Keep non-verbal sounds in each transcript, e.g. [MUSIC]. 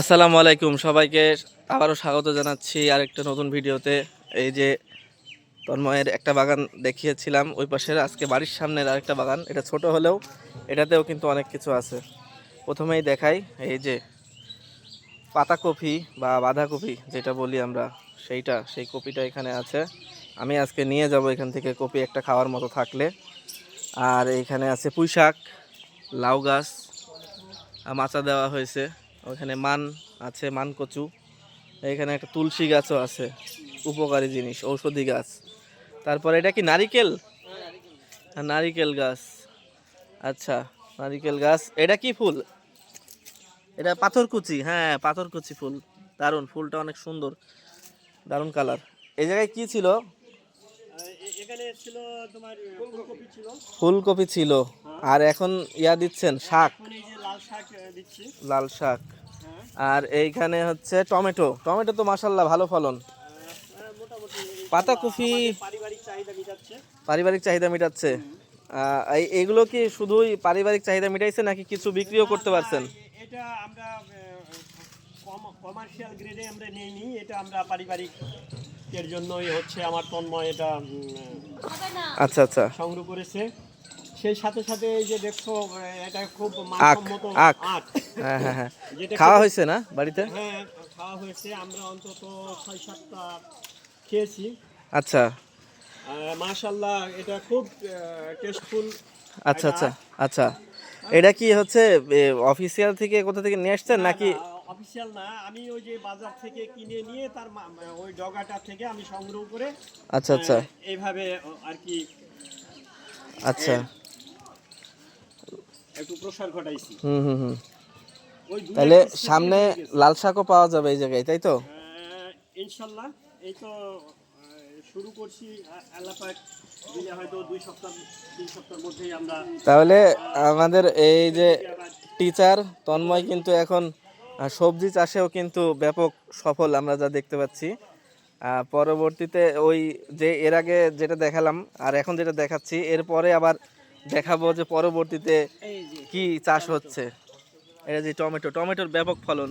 আসসালামু আলাইকুম, সবাইকে আবারও স্বাগত জানাচ্ছি আরেকটা নতুন ভিডিওতে। এই যে তন্ময়ের একটা বাগান দেখিয়েছিলাম, ওই পাশের আজকে বাড়ির সামনের আরেকটা বাগান। এটা ছোট হলেও এটাতেও কিন্তু অনেক কিছু আছে। প্রথমেই দেখাই, এই যে পাতাকপি বা বাঁধাকপি যেটা বলি আমরা, সেইটা, সেই কপিটা এখানে আছে। আমি আজকে নিয়ে যাব এখান থেকে কপি একটা খাওয়ার মতো থাকলে। আর এখানে আছে পুঁই শাক লাউ গাছ মাচা দেওয়া হয়েছে। ওখানে মান আছে মান কচু। এখানে একটা তুলসী গাছও আছে উপকারী জিনিস ঔষধি গাছ। তারপরে এটা কি নারিকেল? হ্যাঁ, নারিকেল গাছ। আচ্ছা নারিকেল গাছ। এটা কি ফুল? এটা পাথরকুচি হ্যাঁ পাথরকুচি ফুল। দারুণ ফুলটা অনেক সুন্দর দারুণ কালার এই জায়গায় কি ছিল? তোমার ফুলকপি ছিল। আর এখন ইয়া দিচ্ছেন শাক। লাল শাক। আর এইখানে হচ্ছে টমেটো। টমেটো তো মাসাল্লাহ ভালো ফলন। পাতাকপি পারিবারিক চাহিদা মেটাচ্ছে। এইগুলো কি শুধুই পারিবারিক চাহিদা মেটাইছে নাকি কিছু বিক্রিও করতে পারছেন? এটা আমরা কমার্শিয়াল গ্রেডে আমরা নিয়ে নিই এটা আমরা পারিবারিক এর জন্যই হচ্ছে আমার তন্ময় এটা আচ্ছা আচ্ছা। সংগ্রহ করেছে। সেই সাথে সাথে এই যে দেখছ এটা খুব মানসম্মত আখ। হ্যাঁ হ্যাঁ হ্যাঁ যেটা খাওয়া হয়েছে না বাড়িতে? হ্যাঁ খাওয়া হয়েছে। আমরা অন্তত ছয় সাতটা খেয়েছি। আচ্ছা। মাশাল্লাহ এটা খুব টেস্টফুল আচ্ছা আচ্ছা আচ্ছা। এটা কি হচ্ছে অফিসিয়াল থেকে কোথা থেকে নিয়ে আসছেন নাকি? অফিসিয়াল না। আমি ওই যে বাজার থেকে কিনে নিয়ে তার ওই ডগাটা থেকে আমি সংগ্রহ করে আচ্ছা আচ্ছা। এইভাবে আর কি আচ্ছা। একটু প্রসার ঘটাইছি। হুম হুম হুম। তাহলে সামনে লাল শাকও পাওয়া যাবে এই জায়গায় তাই তো? ইনশাল্লাহ এই তো শুরু করছি আল্লাপাক দিলে হয়তো দুই সপ্তাহ তিন সপ্তাহের মধ্যেই আমরা তাহলে আমাদের এই যে টিচার তন্ময় কিন্তু এখন সবজি চাষেও কিন্তু ব্যাপক সফল আমরা যা দেখতে পাচ্ছি। আহ, পরবর্তীতে ওই যে এর আগে যেটা দেখালাম আর এখন যেটা দেখাচ্ছি এরপরে আবার দেখাবো যে পরবর্তীতে কি চাষ হচ্ছে। এটা যে টমেটো টমেটোর ব্যাপক ফলন।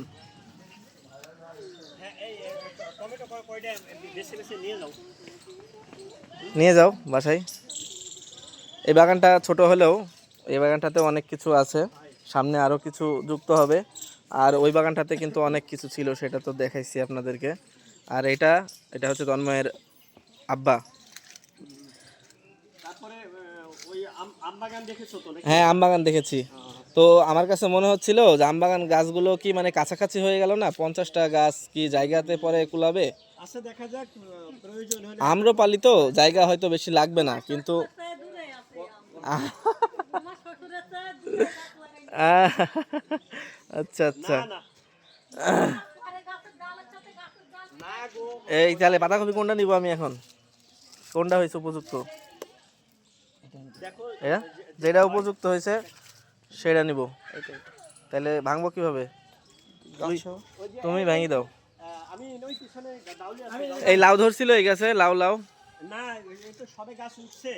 নিয়ে যাও। বাসায়। এই বাগানটা ছোট হলেও এই বাগানটাতে অনেক কিছু আছে। সামনে আরও কিছু যুক্ত হবে। আর ওই বাগানটাতে কিন্তু অনেক কিছু ছিল সেটা তো দেখাইছি আপনাদেরকে। আর এটা এটা হচ্ছে তন্ময়ের আব্বা। হ্যাঁ আম বাগান দেখেছি তো আমার কাছে মনে হচ্ছিল যে আম বাগান গাছগুলো কি মানে কাছাকাছি হয়ে গেল না? পঞ্চাশটা গাছ কি জায়গাতে পরে কুলাবে? আচ্ছা আম্রপালি তো জায়গা হয়তো বেশি লাগবে না কিন্তু আচ্ছা আচ্ছা। এই তাহলে বাঁধাকপি কোনটা নিব আমি এখন? কোনটা হয়েছে উপযুক্ত? যেটা উপযুক্ত হয়েছে সেটা নিব। তাহলে ভাঙবো কীভাবে? তুমি ভাঙি দাও। এই লাউ ধরছিল এই গাছে লাউ লাউ। তো সবে গাছ উঠছে।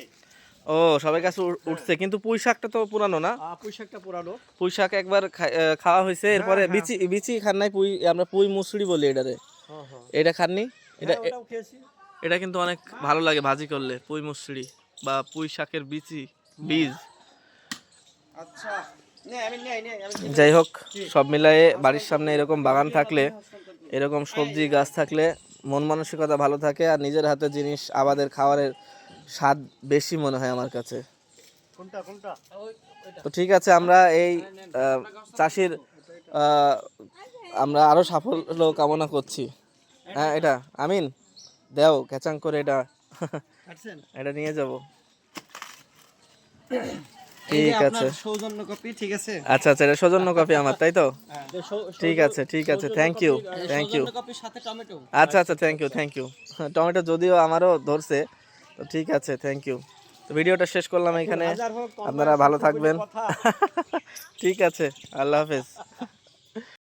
ও সবাই গাছে উঠছে কিন্তু পুঁই শাকটা তো পুরানো না? পুঁই শাকটা পুরানো। পুঁই শাক একবার খাই- খাওয়া হয়েছে এরপরে হ্যাঁ। বিচি বিচি খান নাই পুঁই আমরা পুঁই মুসুরি বলি এটারে হ্যাঁ হ্যাঁ। এটা খাননি? এটা এটা কিন্তু অনেক ভালো লাগে ভাজি করলে পুঁই মুসুরি। বা পুঁই শাকের বিচি বীজ। আচ্ছা যাই হোক সব মিলায়ে বাড়ির সামনে এরকম বাগান থাকলে এরকম সবজি গাছ থাকলে মন মানসিকতা ভালো থাকে আর নিজের হাতে জিনিস আবাদের খাবারের স্বাদ বেশি মনে হয় আমার কাছে। কোনটা কোনটা? তো ঠিক আছে আমরা এই চাষির আমরা আরও সাফল্য কামনা করছি। হ্যাঁ এটা আমিন দেও ক্যাচাং করে এটা এটা নিয়ে যাব। ঠিক আছে। সৌজন্য কপি ঠিক আছে? আচ্ছা আচ্ছা এটা সৌজন্য কপি আমার তাই তো? ঠিক আছে ঠিক আছে থ্যাংক ইউ থ্যাংক ইউ সাথে টমেটো। আচ্ছা আচ্ছা thank you thank you tomato যদিও আমারও ধরছে তো ঠিক আছে থ্যাংক ইউ তো ভিডিওটা শেষ করলাম এখানে। তন্ময় আপনারা ভালো থাকবেন। [LAUGHS] ঠিক আছে আল্লাহ হাফেজ।